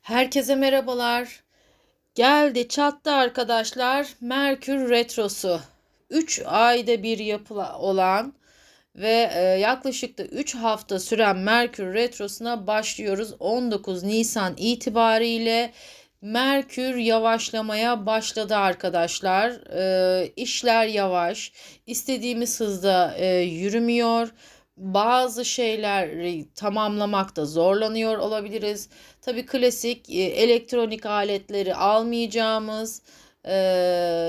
Herkese merhabalar. Geldi çattı arkadaşlar. Merkür Retrosu. 3 ayda bir yapıla olan ve e, yaklaşık da 3 hafta süren Merkür Retrosu'na başlıyoruz. 19 Nisan itibariyle Merkür yavaşlamaya başladı arkadaşlar. E, işler yavaş. İstediğimiz hızda e, yürümüyor bazı şeyleri tamamlamakta zorlanıyor olabiliriz. Tabii klasik e, elektronik aletleri almayacağımız, e,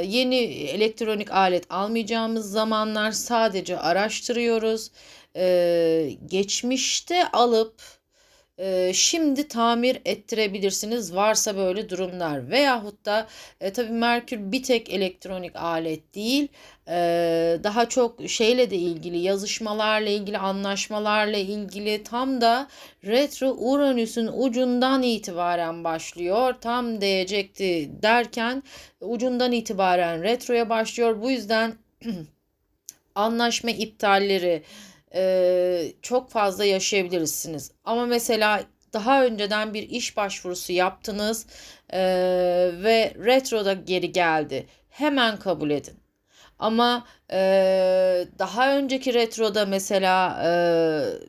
yeni elektronik alet almayacağımız zamanlar sadece araştırıyoruz. E, geçmişte alıp e, şimdi tamir ettirebilirsiniz varsa böyle durumlar. Veyahut da e, tabii Merkür bir tek elektronik alet değil. E, daha çok şeyle de ilgili yazışmalarla ilgili anlaşmalarla ilgili tam da retro Uranüs'ün ucundan itibaren başlıyor. Tam diyecekti derken ucundan itibaren retroya başlıyor. Bu yüzden anlaşma iptalleri e, çok fazla yaşayabilirsiniz. Ama mesela daha önceden bir iş başvurusu yaptınız e, ve retroda geri geldi. Hemen kabul edin. Ama e, daha önceki retroda mesela e,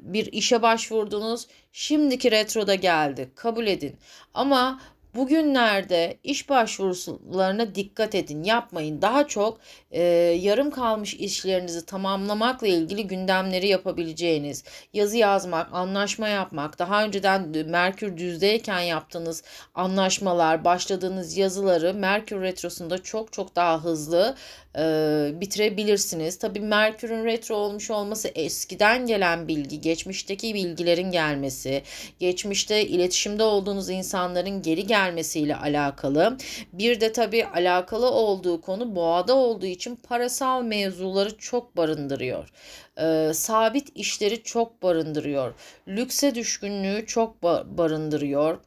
bir işe başvurdunuz, şimdiki retroda geldi. Kabul edin. Ama Bugünlerde iş başvurularına dikkat edin, yapmayın. Daha çok e, yarım kalmış işlerinizi tamamlamakla ilgili gündemleri yapabileceğiniz, yazı yazmak, anlaşma yapmak, daha önceden Merkür düzdeyken yaptığınız anlaşmalar, başladığınız yazıları Merkür retrosunda çok çok daha hızlı e, bitirebilirsiniz. Tabii Merkür'ün retro olmuş olması eskiden gelen bilgi, geçmişteki bilgilerin gelmesi, geçmişte iletişimde olduğunuz insanların geri gelmesiyle alakalı. Bir de tabii alakalı olduğu konu boğada olduğu için parasal mevzuları çok barındırıyor. E, sabit işleri çok barındırıyor. Lükse düşkünlüğü çok ba- barındırıyor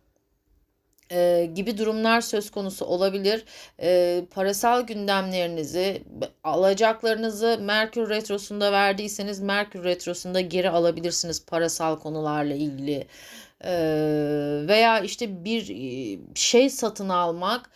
e, gibi durumlar söz konusu olabilir. E, parasal gündemlerinizi, alacaklarınızı Merkür Retrosu'nda verdiyseniz Merkür Retrosu'nda geri alabilirsiniz parasal konularla ilgili. E, veya işte bir şey satın almak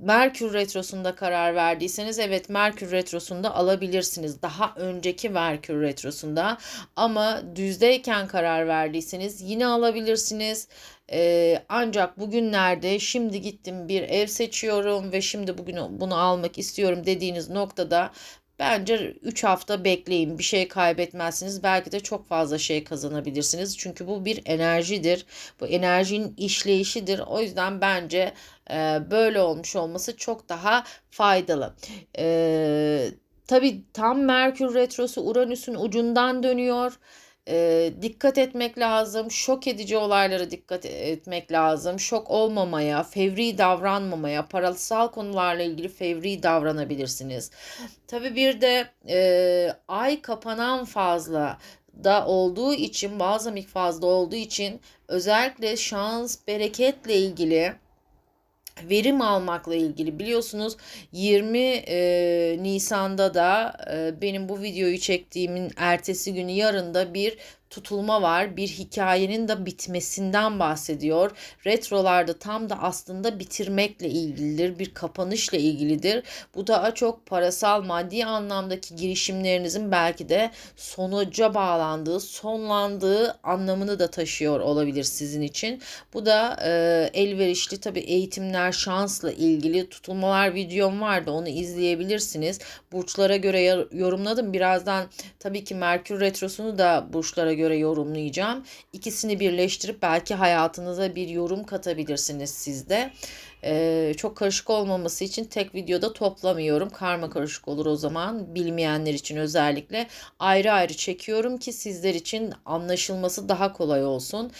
Merkür Retrosu'nda karar verdiyseniz evet Merkür Retrosu'nda alabilirsiniz. Daha önceki Merkür Retrosu'nda ama düzdeyken karar verdiyseniz yine alabilirsiniz. Ee, ancak bugünlerde şimdi gittim bir ev seçiyorum ve şimdi bugün bunu almak istiyorum dediğiniz noktada Bence 3 hafta bekleyin. Bir şey kaybetmezsiniz. Belki de çok fazla şey kazanabilirsiniz. Çünkü bu bir enerjidir. Bu enerjinin işleyişidir. O yüzden bence e, böyle olmuş olması çok daha faydalı. E, tabii tam Merkür Retrosu Uranüs'ün ucundan dönüyor e, dikkat etmek lazım. Şok edici olaylara dikkat etmek lazım. Şok olmamaya, fevri davranmamaya, parasal konularla ilgili fevri davranabilirsiniz. Tabii bir de e, ay kapanan fazla da olduğu için bazı fazla olduğu için özellikle şans, bereketle ilgili verim almakla ilgili. Biliyorsunuz 20 e, Nisan'da da e, benim bu videoyu çektiğimin ertesi günü yarında bir tutulma var. Bir hikayenin de bitmesinden bahsediyor. Retrolarda tam da aslında bitirmekle ilgilidir. Bir kapanışla ilgilidir. Bu daha çok parasal maddi anlamdaki girişimlerinizin belki de sonuca bağlandığı, sonlandığı anlamını da taşıyor olabilir sizin için. Bu da e, elverişli tabii eğitimler, şansla ilgili tutulmalar videom vardı. Onu izleyebilirsiniz. Burçlara göre yorumladım. Birazdan tabii ki Merkür Retrosu'nu da burçlara göre göre yorumlayacağım. İkisini birleştirip belki hayatınıza bir yorum katabilirsiniz siz de. Ee, çok karışık olmaması için tek videoda toplamıyorum. Karma karışık olur o zaman. Bilmeyenler için özellikle ayrı ayrı çekiyorum ki sizler için anlaşılması daha kolay olsun.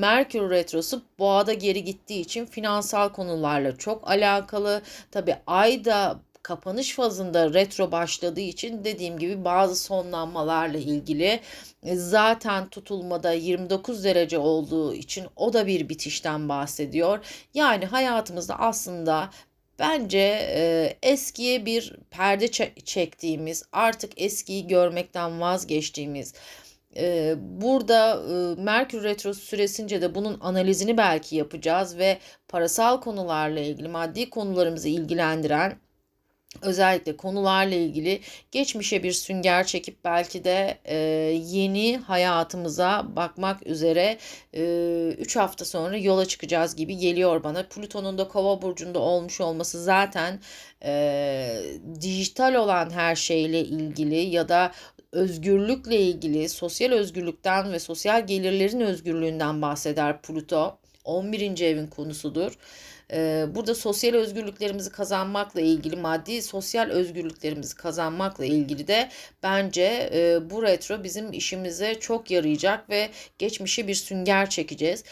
Merkür Retrosu boğada geri gittiği için finansal konularla çok alakalı. Tabi ay da kapanış fazında retro başladığı için dediğim gibi bazı sonlanmalarla ilgili e, zaten tutulmada 29 derece olduğu için o da bir bitişten bahsediyor. Yani hayatımızda aslında Bence e, eskiye bir perde çektiğimiz, artık eskiyi görmekten vazgeçtiğimiz, e, burada e, Merkür Retrosu süresince de bunun analizini belki yapacağız ve parasal konularla ilgili maddi konularımızı ilgilendiren özellikle konularla ilgili geçmişe bir sünger çekip belki de e, yeni hayatımıza bakmak üzere 3 e, hafta sonra yola çıkacağız gibi geliyor bana. Plüton'un da kova burcunda olmuş olması zaten e, dijital olan her şeyle ilgili ya da özgürlükle ilgili sosyal özgürlükten ve sosyal gelirlerin özgürlüğünden bahseder Plüto. 11. evin konusudur. Ee, burada sosyal özgürlüklerimizi kazanmakla ilgili, maddi sosyal özgürlüklerimizi kazanmakla ilgili de bence e, bu retro bizim işimize çok yarayacak ve geçmişe bir sünger çekeceğiz.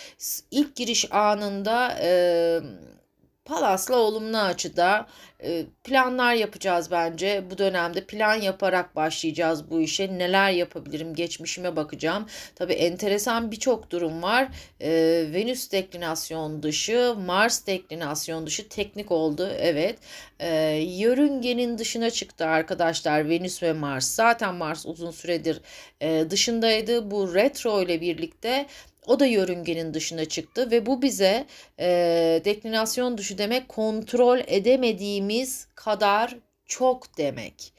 İlk giriş anında e, Palas'la olumlu açıda e, planlar yapacağız bence. Bu dönemde plan yaparak başlayacağız bu işe. Neler yapabilirim? Geçmişime bakacağım. Tabii enteresan birçok durum var. E, Venüs deklinasyon dışı, Mars deklinasyon dışı teknik oldu. Evet. E, yörüngenin dışına çıktı arkadaşlar Venüs ve Mars. Zaten Mars uzun süredir dışındaydı. Bu retro ile birlikte o da yörüngenin dışına çıktı ve bu bize e, deklinasyon dışı demek kontrol edemediğimiz kadar çok demek.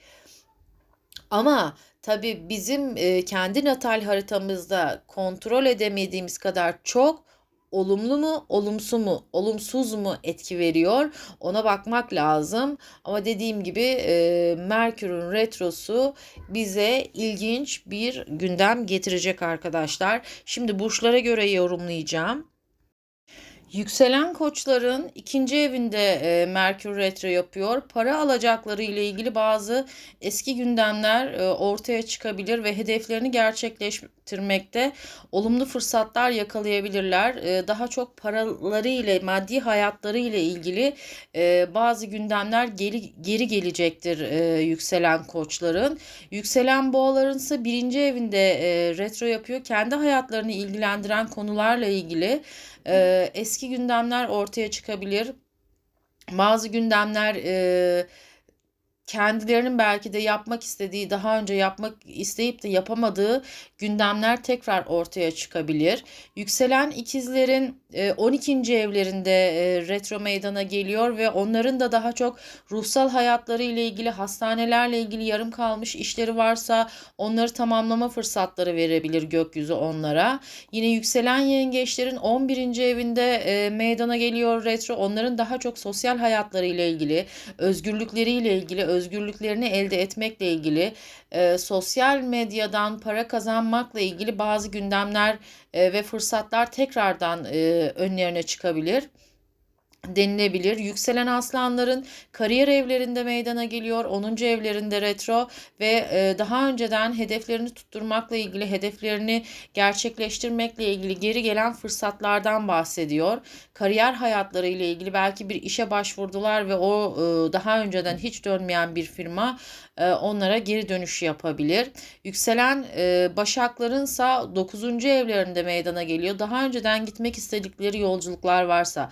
Ama tabii bizim e, kendi natal haritamızda kontrol edemediğimiz kadar çok olumlu mu, olumsuz mu, olumsuz mu etki veriyor? Ona bakmak lazım. Ama dediğim gibi e, Merkür'ün retrosu bize ilginç bir gündem getirecek arkadaşlar. Şimdi burçlara göre yorumlayacağım. Yükselen koçların ikinci evinde e, Merkür Retro yapıyor. Para alacakları ile ilgili bazı eski gündemler e, ortaya çıkabilir ve hedeflerini gerçekleştirmekte olumlu fırsatlar yakalayabilirler. E, daha çok paraları ile, maddi hayatları ile ilgili e, bazı gündemler geri, geri gelecektir e, yükselen koçların. Yükselen boğaların ise birinci evinde e, retro yapıyor. Kendi hayatlarını ilgilendiren konularla ilgili eski gündemler ortaya çıkabilir. Bazı gündemler e, kendilerinin belki de yapmak istediği, daha önce yapmak isteyip de yapamadığı gündemler tekrar ortaya çıkabilir. Yükselen ikizlerin 12. E, evlerinde e, retro meydana geliyor ve onların da daha çok ruhsal hayatları ile ilgili, hastanelerle ilgili yarım kalmış işleri varsa onları tamamlama fırsatları verebilir gökyüzü onlara. Yine yükselen yengeçlerin 11. evinde e, meydana geliyor retro. Onların daha çok sosyal hayatları ile ilgili, özgürlükleri ile ilgili, özgürlüklerini elde etmekle ilgili, e, sosyal medyadan para kazanmakla ilgili bazı gündemler e, ve fırsatlar tekrardan e, önlerine çıkabilir denilebilir. Yükselen aslanların kariyer evlerinde meydana geliyor. 10. evlerinde retro ve e, daha önceden hedeflerini tutturmakla ilgili, hedeflerini gerçekleştirmekle ilgili geri gelen fırsatlardan bahsediyor. Kariyer hayatları ile ilgili belki bir işe başvurdular ve o e, daha önceden hiç dönmeyen bir firma e, onlara geri dönüş yapabilir. Yükselen başaklarınsa 9. evlerinde meydana geliyor. Daha önceden gitmek istedikleri yolculuklar varsa,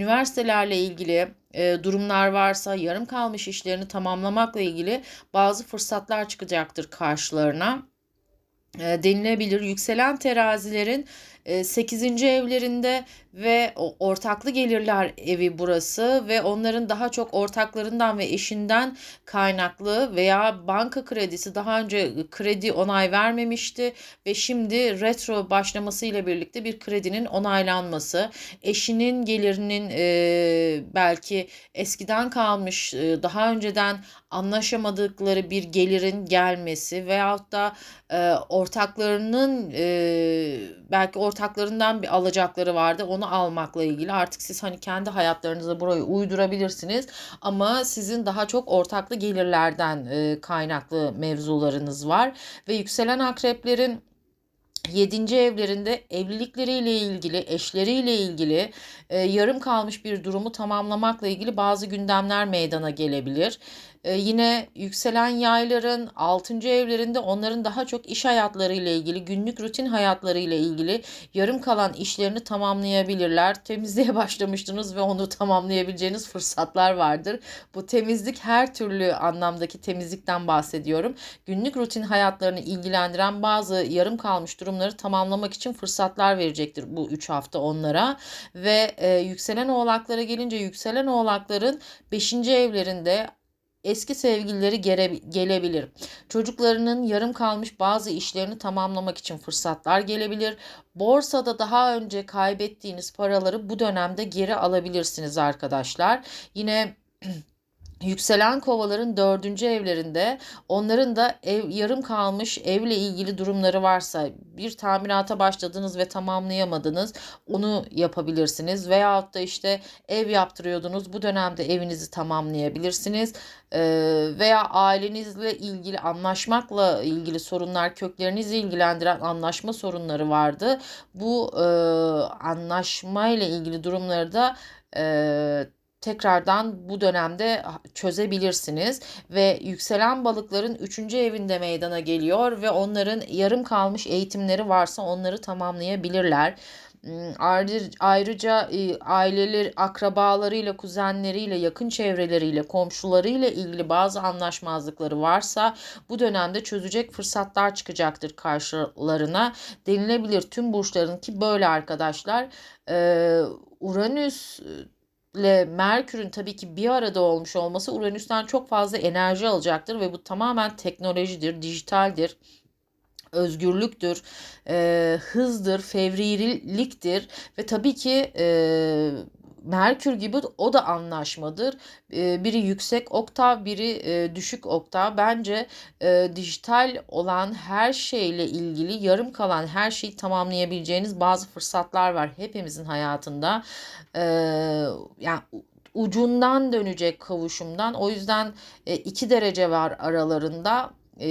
üniversitelerle ilgili e, durumlar varsa yarım kalmış işlerini tamamlamakla ilgili bazı fırsatlar çıkacaktır karşılarına e, denilebilir. Yükselen terazilerin 8. evlerinde ve ortaklı gelirler evi burası ve onların daha çok ortaklarından ve eşinden kaynaklı veya banka kredisi daha önce kredi onay vermemişti ve şimdi retro başlamasıyla birlikte bir kredinin onaylanması, eşinin gelirinin e, belki eskiden kalmış e, daha önceden anlaşamadıkları bir gelirin gelmesi veyahut da e, ortaklarının belki ortaklarından bir alacakları vardı onu almakla ilgili artık siz hani kendi hayatlarınıza burayı uydurabilirsiniz ama sizin daha çok ortaklı gelirlerden e, kaynaklı mevzularınız var ve yükselen akreplerin 7. evlerinde evlilikleriyle ilgili, eşleriyle ilgili e, yarım kalmış bir durumu tamamlamakla ilgili bazı gündemler meydana gelebilir. Ee, yine yükselen yayların 6. evlerinde onların daha çok iş hayatları ile ilgili, günlük rutin hayatları ile ilgili yarım kalan işlerini tamamlayabilirler. Temizliğe başlamıştınız ve onu tamamlayabileceğiniz fırsatlar vardır. Bu temizlik her türlü anlamdaki temizlikten bahsediyorum. Günlük rutin hayatlarını ilgilendiren bazı yarım kalmış durumları tamamlamak için fırsatlar verecektir bu 3 hafta onlara. Ve e, yükselen oğlaklara gelince yükselen oğlakların 5. evlerinde eski sevgilileri gere, gelebilir. Çocuklarının yarım kalmış bazı işlerini tamamlamak için fırsatlar gelebilir. Borsada daha önce kaybettiğiniz paraları bu dönemde geri alabilirsiniz arkadaşlar. Yine Yükselen kovaların dördüncü evlerinde onların da ev yarım kalmış evle ilgili durumları varsa bir tamirata başladınız ve tamamlayamadınız onu yapabilirsiniz. Veyahut da işte ev yaptırıyordunuz bu dönemde evinizi tamamlayabilirsiniz. Ee, veya ailenizle ilgili anlaşmakla ilgili sorunlar köklerinizle ilgilendiren anlaşma sorunları vardı. Bu e, anlaşma ile ilgili durumları da e, tekrardan bu dönemde çözebilirsiniz ve yükselen balıkların 3. evinde meydana geliyor ve onların yarım kalmış eğitimleri varsa onları tamamlayabilirler. Hmm, ayrıca e, aileler, akrabalarıyla, kuzenleriyle, yakın çevreleriyle, komşularıyla ilgili bazı anlaşmazlıkları varsa bu dönemde çözecek fırsatlar çıkacaktır karşılarına denilebilir. Tüm burçların ki böyle arkadaşlar. Uranüs ile Merkür'ün tabii ki bir arada olmuş olması Uranüs'ten çok fazla enerji alacaktır ve bu tamamen teknolojidir, dijitaldir özgürlüktür, e, hızdır, fevriliktir ve tabii ki e, Merkür gibi o da anlaşmadır. Ee, biri yüksek oktav, biri e, düşük oktav. Bence e, dijital olan her şeyle ilgili yarım kalan her şeyi tamamlayabileceğiniz bazı fırsatlar var hepimizin hayatında. Ee, yani ucundan dönecek kavuşumdan. O yüzden e, iki derece var aralarında e,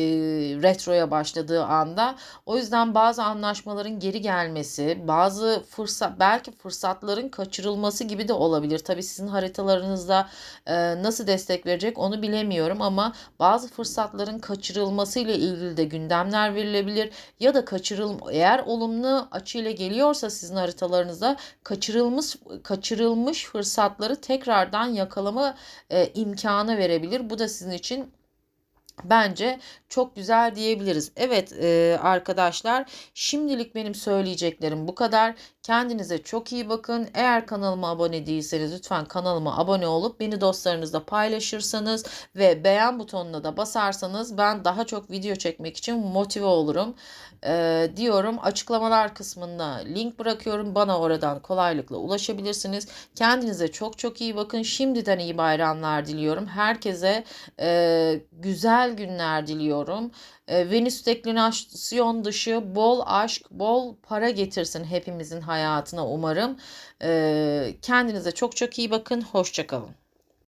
retroya başladığı anda. O yüzden bazı anlaşmaların geri gelmesi, bazı fırsat belki fırsatların kaçırılması gibi de olabilir. Tabii sizin haritalarınızda e, nasıl destek verecek onu bilemiyorum ama bazı fırsatların kaçırılması ile ilgili de gündemler verilebilir ya da kaçırıl eğer olumlu açıyla geliyorsa sizin haritalarınızda kaçırılmış kaçırılmış fırsatları tekrardan yakalama e, imkanı verebilir. Bu da sizin için Bence çok güzel diyebiliriz. Evet arkadaşlar şimdilik benim söyleyeceklerim bu kadar. Kendinize çok iyi bakın. Eğer kanalıma abone değilseniz lütfen kanalıma abone olup beni dostlarınızla paylaşırsanız ve beğen butonuna da basarsanız ben daha çok video çekmek için motive olurum e, diyorum. Açıklamalar kısmında link bırakıyorum. Bana oradan kolaylıkla ulaşabilirsiniz. Kendinize çok çok iyi bakın. Şimdiden iyi bayramlar diliyorum. Herkese e, güzel günler diliyorum. E, Venüs deklinasyon dışı bol aşk, bol para getirsin hepimizin hayatına umarım. E, kendinize çok çok iyi bakın. Hoşçakalın.